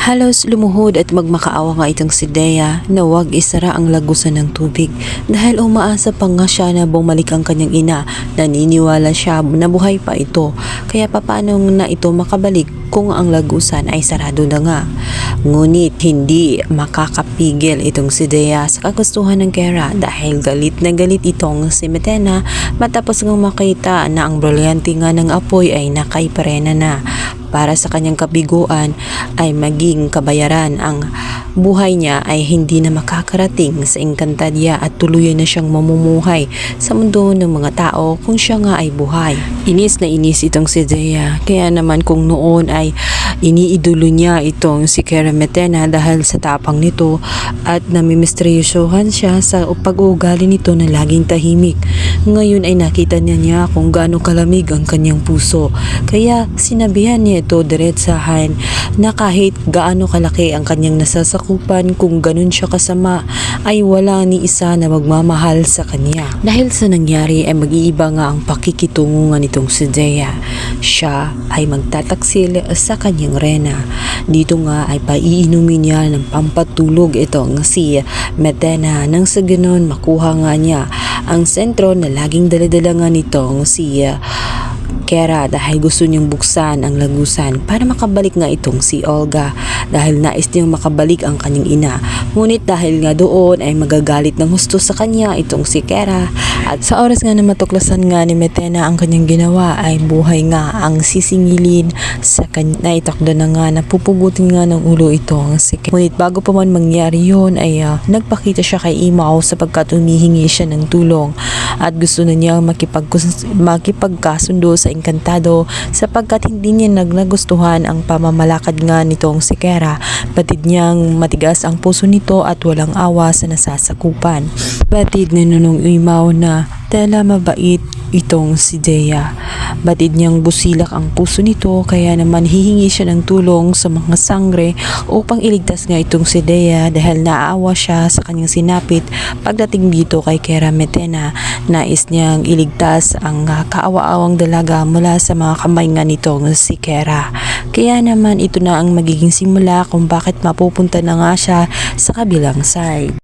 Halos lumuhod at magmakaawa nga itong si Dea na huwag isara ang lagusan ng tubig dahil umaasa pa nga siya na bumalik ang kanyang ina. Naniniwala siya na buhay pa ito kaya paano na ito makabalik kung ang lagusan ay sarado na nga. Ngunit hindi makakapigil itong si Dea sa kagustuhan ng Kera dahil galit na galit itong si Metena matapos ngang makita na ang brilyante nga ng apoy ay nakaiparena na para sa kanyang kabiguan ay maging kabayaran ang buhay niya ay hindi na makakarating sa Encantadia at tuluyan na siyang mamumuhay sa mundo ng mga tao kung siya nga ay buhay. Inis na inis itong si Dea kaya naman kung noon ay iniidolo niya itong si Kera Metena dahil sa tapang nito at namimisteryosohan siya sa pag-uugali nito na laging tahimik. Ngayon ay nakita niya niya kung gaano kalamig ang kanyang puso kaya sinabihan niya ito diretsahan na kahit gaano kalaki ang kanyang nasasakupan kung ganun siya kasama ay wala ni isa na magmamahal sa kanya. Dahil sa nangyari ay mag-iiba nga ang pakikitungo nga nitong si Dea. Siya ay magtataksil sa kanyang rena. Dito nga ay paiinumin niya ng pampatulog itong si Metena nang sa ganun makuha nga niya ang sentro na laging daladala nga nitong si uh, Kera dahil gusto niyang buksan ang lagusan para makabalik nga itong si Olga dahil nais niyang makabalik ang kanyang ina. Ngunit dahil nga doon ay magagalit ng husto sa kanya itong si Kera at sa oras nga na matuklasan nga ni Metena ang kanyang ginawa ay buhay nga ang sisingilin sa kanya na itakda na nga na pupugutin nga ng ulo itong si Kera. Ngunit bago pa man mangyari yun ay ah, nagpakita siya kay Imao sapagkat humihingi siya ng tulong at gusto na niya makipagkus- makipagkasundo sa Encantado sapagkat hindi niya nagnagustuhan ang pamamalakad nga nitong si Kera. Batid niyang matigas ang puso nito at walang awa sa nasasakupan. Batid ni Nunong Imaw na tela mabait itong si Dea. Batid niyang busilak ang puso nito kaya naman hihingi siya ng tulong sa mga sangre upang iligtas nga itong si Dea dahil naaawa siya sa kanyang sinapit pagdating dito kay Kera Metena. Nais niyang iligtas ang ah, kaawa-awang dalaga mula sa mga kamay nga nitong si Kera. Kaya naman ito na ang magiging simula kung bakit mapupunta na nga siya sa kabilang side.